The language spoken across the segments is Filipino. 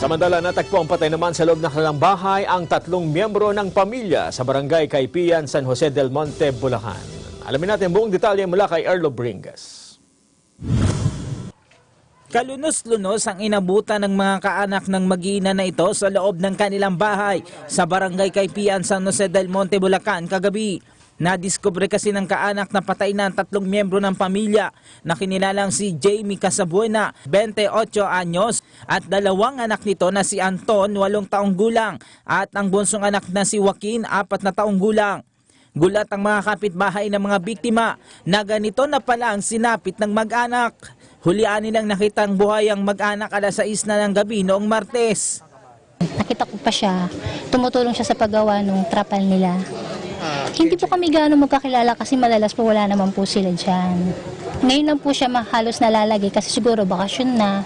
Samantala, natagpo ang patay naman sa loob ng kanilang bahay ang tatlong miyembro ng pamilya sa barangay Kaipian, San Jose del Monte, Bulacan. Alamin natin buong detalye mula kay Erlo Bringas. Kalunos-lunos ang inabutan ng mga kaanak ng mag-iina na ito sa loob ng kanilang bahay sa barangay Kaipian, San Jose del Monte, Bulacan kagabi. Nadiskubre kasi ng kaanak na patay na ang tatlong miyembro ng pamilya na kinilalang si Jamie Casabuena, 28 anyos, at dalawang anak nito na si Anton, 8 taong gulang, at ang bunsong anak na si Joaquin, 4 na taong gulang. Gulat ang mga kapitbahay ng mga biktima na ganito na pala ang sinapit ng mag-anak. Hulian nilang nakitang buhay ang mag-anak alas 6 na ng gabi noong Martes. Nakita ko pa siya, tumutulong siya sa paggawa ng trapal nila. Hindi po kami gaano magkakilala kasi malalas po wala naman po sila dyan. Ngayon lang po siya mahalos nalalagay kasi siguro bakasyon na.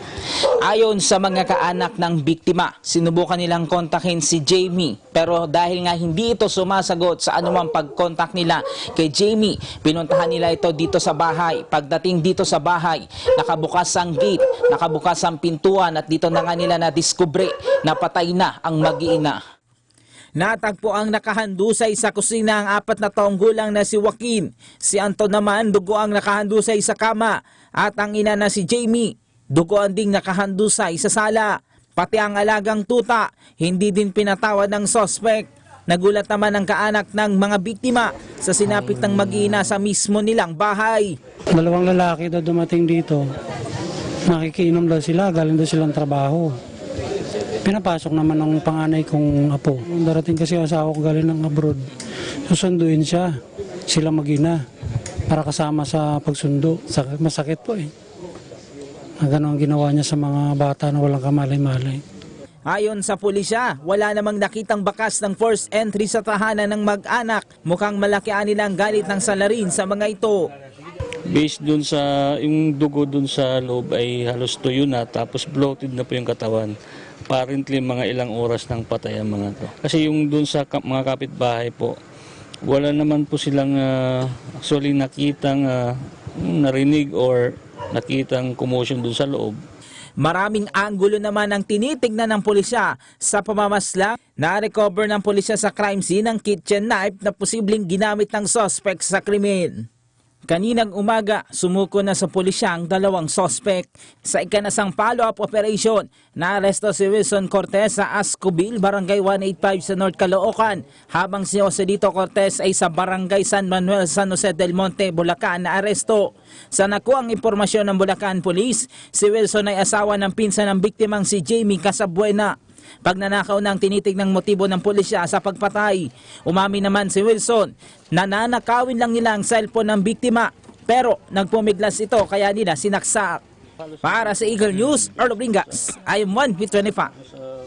Ayon sa mga kaanak ng biktima, sinubukan nilang kontakin si Jamie. Pero dahil nga hindi ito sumasagot sa anumang pag-contact nila kay Jamie, pinuntahan nila ito dito sa bahay. Pagdating dito sa bahay, nakabukas ang gate, nakabukas ang pintuan at dito na nga nila na-discover na patay na ang mag-iina. Natagpo ang nakahandusay sa kusina ang apat na taong gulang na si Joaquin. Si Anton naman dugo ang nakahandusay sa kama at ang ina na si Jamie dugo ang ding nakahandusay sa sala. Pati ang alagang tuta hindi din pinatawad ng sospek. Nagulat naman ang kaanak ng mga biktima sa sinapit ng mag-ina sa mismo nilang bahay. Dalawang lalaki daw dumating dito. Nakikiinom daw sila, galing daw silang trabaho. Pinapasok naman ng panganay kong apo. Darating kasi ang asawa ko galing ng abroad. Susunduin siya, sila magina, para kasama sa pagsundo. Sakit, masakit po eh. Na ganun ang ginawa niya sa mga bata na walang kamalay-malay. Ayon sa pulisya, wala namang nakitang bakas ng forced entry sa tahanan ng mag-anak. Mukhang malaki nilang galit ng salarin sa mga ito. Based dun sa, yung dugo dun sa loob ay halos tuyo na, tapos bloated na po yung katawan. Apparently, mga ilang oras nang patay ang mga to. Kasi yung dun sa ka- mga kapitbahay po, wala naman po silang ah, actually nakitang ah, narinig or nakitang commotion dun sa loob. Maraming anggulo naman ang tinitignan ng pulisya sa pamamaslang na-recover ng pulisya sa crime scene ang kitchen knife na posibleng ginamit ng suspect sa krimen. Kaninang umaga, sumuko na sa pulisya ang dalawang sospek. Sa ikanasang follow-up operation, naaresto si Wilson Cortez sa Ascobil, Barangay 185 sa North Caloocan, habang si Joselito Cortez ay sa Barangay San Manuel, San Jose del Monte, Bulacan na aresto. Sa nakuang impormasyon ng Bulacan Police, si Wilson ay asawa ng pinsan ng biktimang si Jamie Casabuena. Pagnanakaw ng tinitig ng motibo ng pulisya sa pagpatay. Umami naman si Wilson na nanakawin lang nila ang cellphone ng biktima pero nagpumiglas ito kaya nila sinaksak. Para sa Eagle News, Earl Bringas, I am 1 with 25.